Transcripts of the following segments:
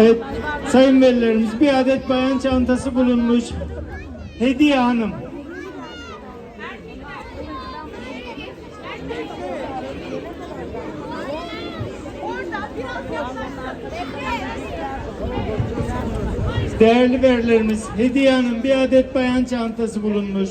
Evet, sayın velilerimiz bir adet bayan çantası bulunmuş. Hediye Hanım. Değerli verilerimiz, Hediye Hanım bir adet bayan çantası bulunmuş.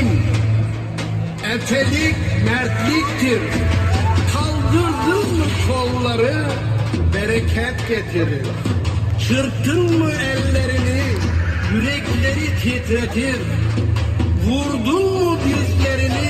yiğidim, efelik mertliktir. Kaldırdın mı kolları, bereket getirir. Çırptın mı ellerini, yürekleri titretir. Vurdun mu dizlerini,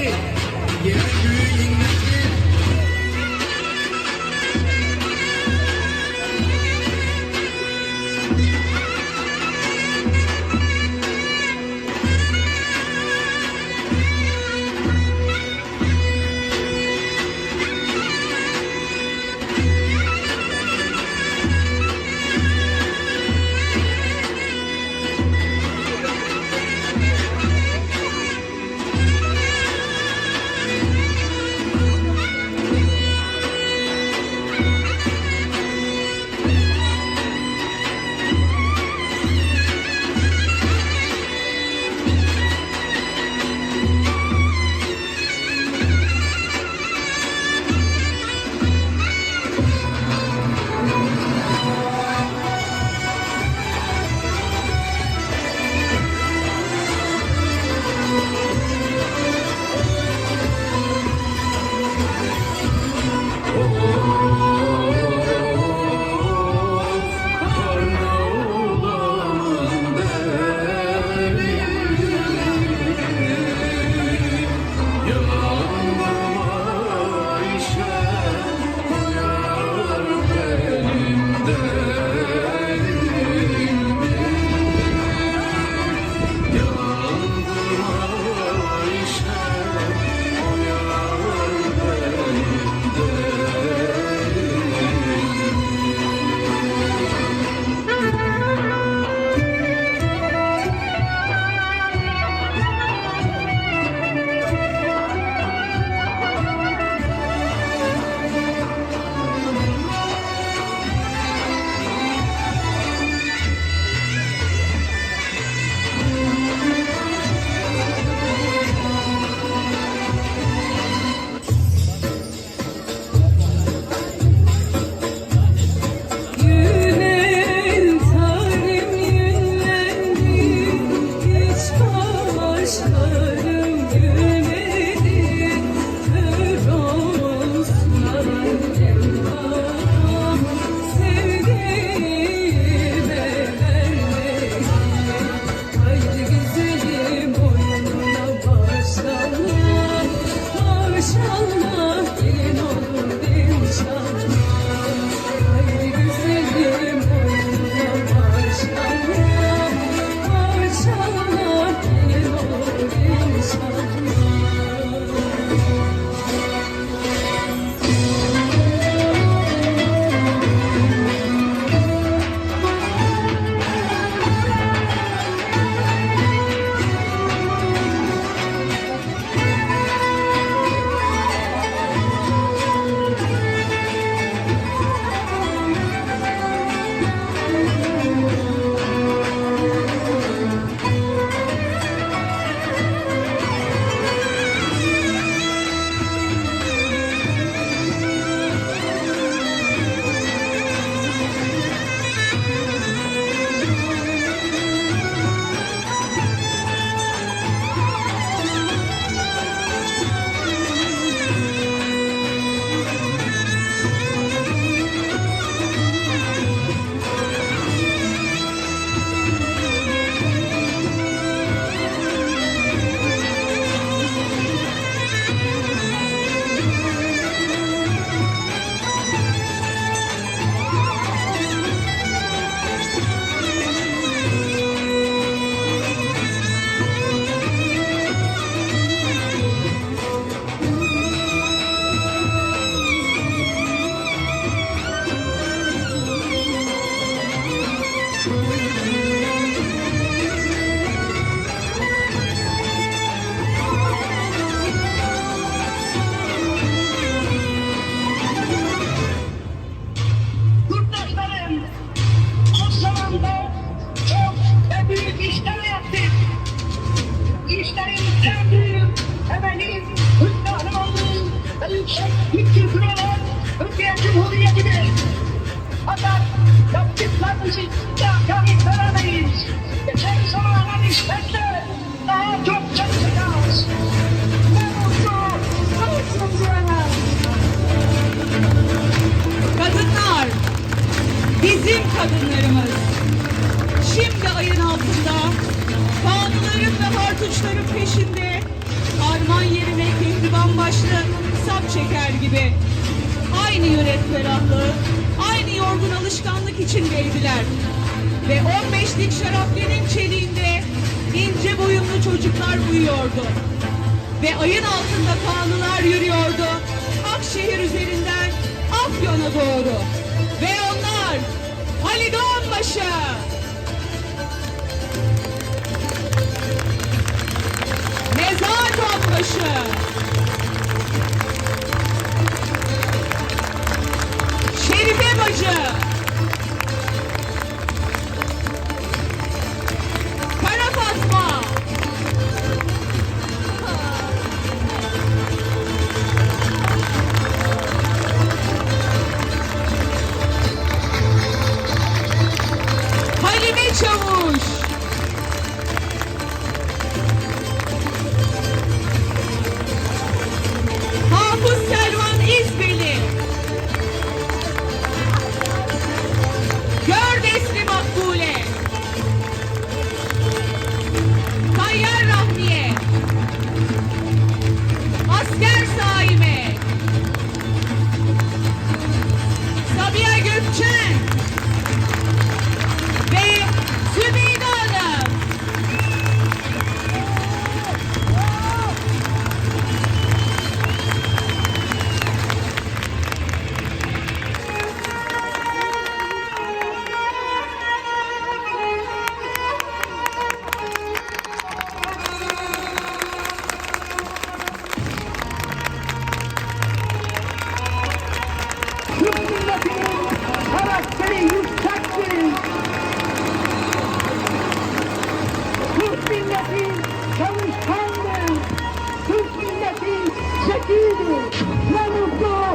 ve yükseklik kültürüne Türkiye Cumhuriyeti'dir. Fakat yaptıklarımızı da kanıtlayamayız. Geçen zamana nispetle daha çok çalışacağız. Ne mutlu, ne mutlu. Kadınlar, bizim kadınlarımız. Şimdi ayın altında, kanunların ve hartuçların peşinde, harman yerine kehriban başlı sap çeker gibi. Aynı yönet ferahlığı, aynı yorgun alışkanlık içindeydiler. Ve 15'lik şaraplerin çeliğinde ince boyunlu çocuklar uyuyordu. Ve ayın altında kanunlar yürüyordu. Akşehir üzerinden Afyon'a doğru. Ve onlar Halide Onbaşı. Nezahat Onbaşı. Chile, la mujer,